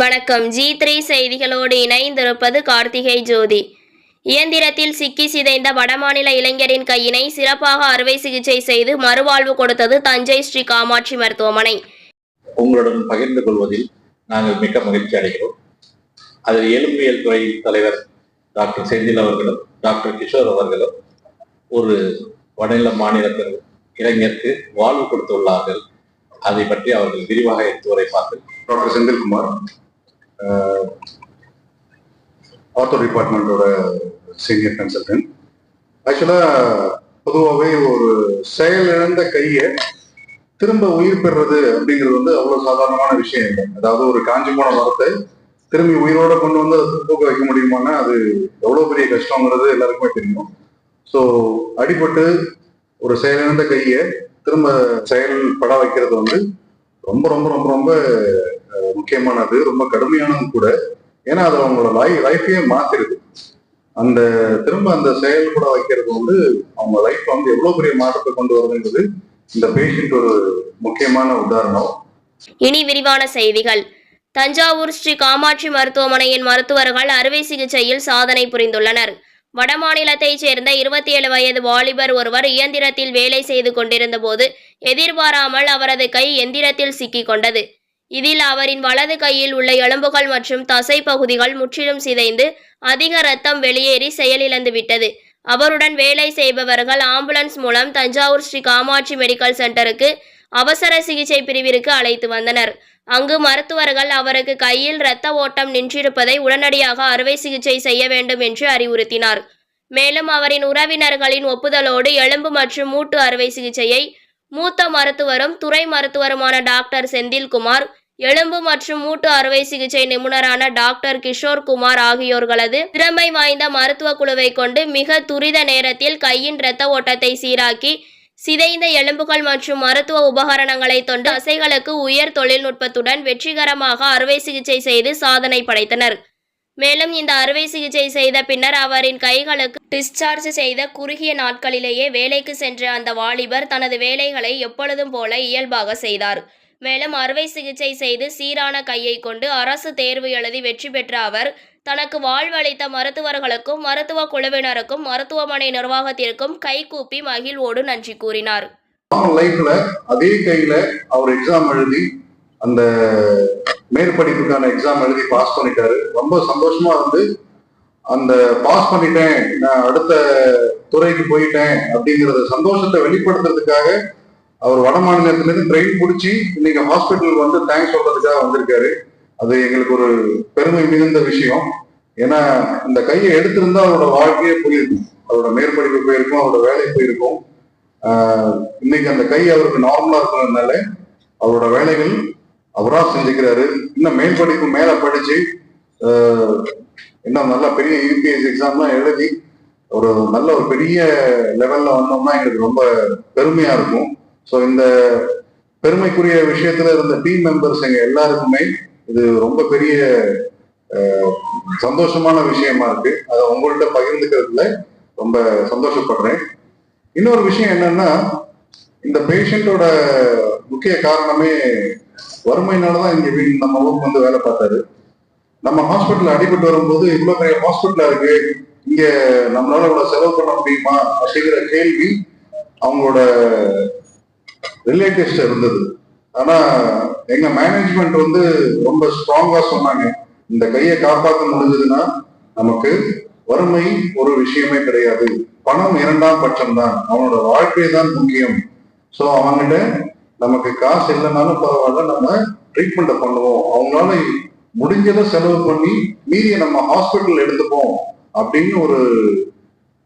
வணக்கம். G three செய்திகளோடு இணைந்திருப்பது கார்த்திகை ஜோதி. இயந்திரத்தில் சிக்கி சிதைந்த வடமாநில இளைஞரின் கையினை சிறப்பாக அறுவை சிகிச்சை செய்து மறுவாழ்வு கொடுத்தது தஞ்சை ஸ்ரீ காமாட்சி மருத்துவமனை. உங்களுடன் பகிர்ந்து கொள்வதில் நாங்கள் மிக்க மகிழ்ச்சி அடைகிறோம். அதில் எலும்பியல் துறை தலைவர் டாக்டர் செந்தில் அவர்களும் டாக்டர் கிஷோர் அவர்களும் ஒரு வடநில மாநிலத்தில் இளைஞருக்கு வாழ்வு கொடுத்துள்ளார்கள். அதை பற்றி அவர்கள் விரிவாக எடுத்து உரைப்பார்கள் டாக்டர் செந்தில்குமார் ஆர்த்தோ டிபார்ட்மெண்ட்டோட சீனியர் கன்சல்டன்ட் ஆக்சுவலாக பொதுவாகவே ஒரு செயலிழந்த கையை திரும்ப உயிர் பெறுறது அப்படிங்கிறது வந்து அவ்வளோ சாதாரணமான விஷயம் இல்லை. அதாவது ஒரு காஞ்சி போன மரத்தை திரும்பி உயிரோட கொண்டு வந்து அதை தூக்க வைக்க முடியுமான்னா அது எவ்வளோ பெரிய கஷ்டங்கிறது எல்லாருக்குமே தெரியும். ஸோ அடிபட்டு ஒரு செயலிழந்த கையை திரும்ப செயல்பட வைக்கிறது வந்து ரொம்ப ரொம்ப ரொம்ப ரொம்ப முக்கியமானது ரொம்ப கடுமையானதும் கூட. ஏன்னா அது அவங்களோட லைஃப் லைஃபையே மாத்திருது. அந்த திரும்ப அந்த செயல் கூட வைக்கிறது வந்து அவங்க லைஃப் வந்து எவ்வளவு பெரிய மாற்றத்தை கொண்டு வருதுங்கிறது இந்த பேஷண்ட் ஒரு முக்கியமான உதாரணம். இனி விரிவான செய்திகள். தஞ்சாவூர் ஸ்ரீ காமாட்சி மருத்துவமனையின் மருத்துவர்கள் அறுவை சிகிச்சையில் சாதனை புரிந்துள்ளனர். வடமாநிலத்தைச் சேர்ந்த இருபத்தி ஏழு வயது வாலிபர் ஒருவர் இயந்திரத்தில் வேலை செய்து கொண்டிருந்த போது எதிர்பாராமல் அவரது கை எந்திரத்தில் சிக்கிக் கொண்டது. இதில் அவரின் வலது கையில் உள்ள எலும்புகள் மற்றும் தசை பகுதிகள் முற்றிலும் சிதைந்து அதிக ரத்தம் வெளியேறி செயலிழந்து விட்டது. அவருடன் வேலை செய்பவர்கள் ஆம்புலன்ஸ் மூலம் தஞ்சாவூர் ஸ்ரீ காமாட்சி மெடிக்கல் சென்டருக்கு அவசர சிகிச்சை பிரிவிற்கு அழைத்து வந்தனர். அங்கு மருத்துவர்கள் அவருக்கு கையில் இரத்த ஓட்டம் நின்றிருப்பதை உடனடியாக அறுவை சிகிச்சை செய்ய வேண்டும் என்று அறிவுறுத்தினார். மேலும் அவரின் உறவினர்களின் ஒப்புதலோடு எலும்பு மற்றும் மூட்டு அறுவை சிகிச்சையை மூத்த மருத்துவரும் துறை மருத்துவருமான டாக்டர் செந்தில்குமார் எலும்பு மற்றும் மூட்டு அறுவை சிகிச்சை நிபுணரான டாக்டர் கிஷோர் குமார் ஆகியோர்களது திறமை வாய்ந்த மருத்துவ குழுவை கொண்டு மிக துரித நேரத்தில் கையின் இரத்த ஓட்டத்தை சீராக்கி சிதைந்த எலும்புகள் மற்றும் மருத்துவ உபகரணங்களை தொண்டு அசைகளுக்கு உயர் தொழில்நுட்பத்துடன் வெற்றிகரமாக அறுவை சிகிச்சை செய்து சாதனை படைத்தனர். மேலும் இந்த அறுவை சிகிச்சை செய்த பின்னர் அவரின் கைகளுக்கு டிஸ்சார்ஜ் செய்த குறுகிய நாட்களிலேயே வேலைக்கு சென்ற அந்த வாலிபர் தனது வேலைகளை எப்பொழுதும் போல இயல்பாக செய்தார். மேலும் அறுவை சிகிச்சை செய்து சீரான கையை கொண்டு அரசு தேர்வு எழுதி வெற்றி பெற்ற அவர் தனக்கு வாழ்வளித்த மருத்துவர்களுக்கும் மருத்துவ குழுவினருக்கும் மருத்துவமனை நிர்வாகத்திற்கும் கைகூப்பி மகிழ்வோடு நன்றி கூறினார். லைஃப்ல அதே கையில அவர் எக்ஸாம் எழுதி அந்த மேற்படிப்புக்கான எக்ஸாம் எழுதி பாஸ் பண்ணிட்டாரு. ரொம்ப சந்தோஷமா வந்து அந்த பாஸ் பண்ணிட்டேன் நான் அடுத்த துறைக்கு போயிட்டேன் அப்படிங்கறத சந்தோஷத்தை வெளிப்படுத்துறதுக்காக அவர் வட மாநிலத்திலிருந்து ட்ரெயின் பிடிச்சி இன்னைக்கு ஹாஸ்பிட்டலுக்கு வந்து தேங்க்ஸ் சொல்றதுக்காக வந்திருக்காரு. அது எங்களுக்கு ஒரு பெருமை மிகுந்த விஷயம். ஏன்னா இந்த கையை எடுத்திருந்தா அவரோட வாழ்க்கையே போயிருக்கும் அவரோட மேற்படிப்பு போயிருக்கும் அவரோட வேலை போயிருக்கும். இன்னைக்கு அந்த கை அவருக்கு நார்மலா இருக்கிறதுனால அவரோட வேலைகள் அவரா செஞ்சுக்கிறாரு. இன்னும் மேல் படிப்பு மேல படிச்சு இன்னும் நல்ல பெரிய யூபிஎஸ் எக்ஸாம்லாம் எழுதி ஒரு நல்ல ஒரு பெரிய லெவல்ல வந்தோம்னா எங்களுக்கு ரொம்ப பெருமையா இருக்கும். ஸோ இந்த பெருமைக்குரிய விஷயத்துல இருந்த டீம் மெம்பர்ஸ் எங்க எல்லாருக்குமே இது ரொம்ப பெரிய சந்தோஷமான விஷயமா இருக்கு. அதை உங்கள்கிட்ட பகிர்ந்துக்கிறதுல ரொம்ப சந்தோஷப்படுறேன். இன்னொரு விஷயம் என்னன்னா இந்த பேஷண்டோட முக்கிய காரணமே வறுமையினாலதான் இங்க வீ- நம்ம ஊருக்கு வந்து வேலை பார்த்தாரு. நம்ம ஹாஸ்பிட்டல் அடிபட்டு வரும்போது இவ்வளவு பெரிய ஹாஸ்பிட்டலா இருக்கு. இங்க நம்மளால இவ்வளவு செலவு பண்ண முடியுமா அப்படிங்கிற கேள்வி அவங்களோட ரிலேட்டிவ்ஸ் இருந்தது. ஆனா எங்க மேனேஜ்மெண்ட் வந்து ரொம்ப ஸ்ட்ராங்கா சொன்னாங்க. இந்த கையை காப்பாற்ற முடிஞ்சதுன்னா நமக்கு வறுமை ஒரு விஷயமே கிடையாது. பணம் இரண்டாம் பட்சம் தான் அவனோட வாழ்க்கை தான் முக்கியம். ஸோ அவங்ககிட்ட நமக்கு காசு இல்லைனாலும் பரவாயில்ல நம்ம ட்ரீட்மெண்ட்டை பண்ணுவோம். அவங்களால முடிஞ்சதை செலவு பண்ணி மீதியை நம்ம ஹாஸ்பிட்டல் எடுத்துப்போம் அப்படின்னு ஒரு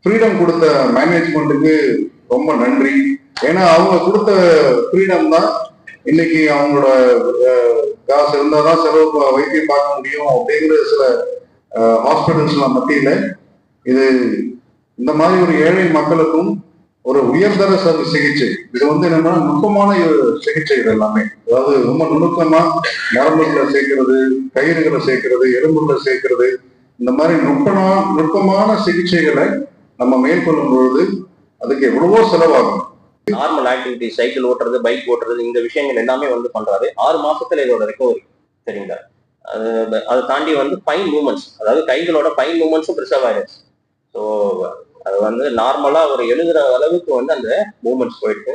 ஃப்ரீடம் கொடுத்த மேனேஜ்மெண்ட்டுக்கு ரொம்ப நன்றி. ஏன்னா அவங்க கொடுத்த ஃப்ரீடம் தான் இன்னைக்கு அவங்களோட காசு இருந்தால் தான் செலவு ப- வைத்தியம் பார்க்க முடியும் அப்படிங்கிற சில ஹாஸ்பிட்டல்ஸ்லாம் மத்தியில் இது இந்த மாதிரி ஒரு ஏழை மக்களுக்கும் ஒரு உயர்தர ச- சிகிச்சை. இது வந்து என்னன்னா நுட்பமான சிகிச்சை இது எல்லாமே. அதாவது ரொம்ப நுணுக்கமா நரம்புகளை சேர்க்கிறது கயிறுகளை சேர்க்கிறது எலும்புகளை சேர்க்கிறது. இந்த மாதிரி நுட்பமா நுட்பமான சிகிச்சைகளை நம்ம மேற்கொள்ளும் பொழுது அதுக்கு எவ்வளவோ செலவாகும். நார்மல் ஆக்டிவிட்டி சைக்கிள் ஓட்டுறது பைக் ஓட்டுறது இந்த விஷயங்கள் எல்லாமே வந்து பண்றாரு. ஆறு மாசத்துல இதோட ரெக்கவரி சரிங்களா? அது அதை தாண்டி வந்து ஃபைன் மூமெண்ட்ஸ் அதாவது கைகளோட ஃபைன் மூமெண்ட்ஸும் ப்ரிசர்வ் ஆயிடுச்சு. ஸோ அது வந்து நார்மலாக அவர் எழுதுற அளவுக்கு வந்து அந்த மூமெண்ட்ஸ் போயிட்டு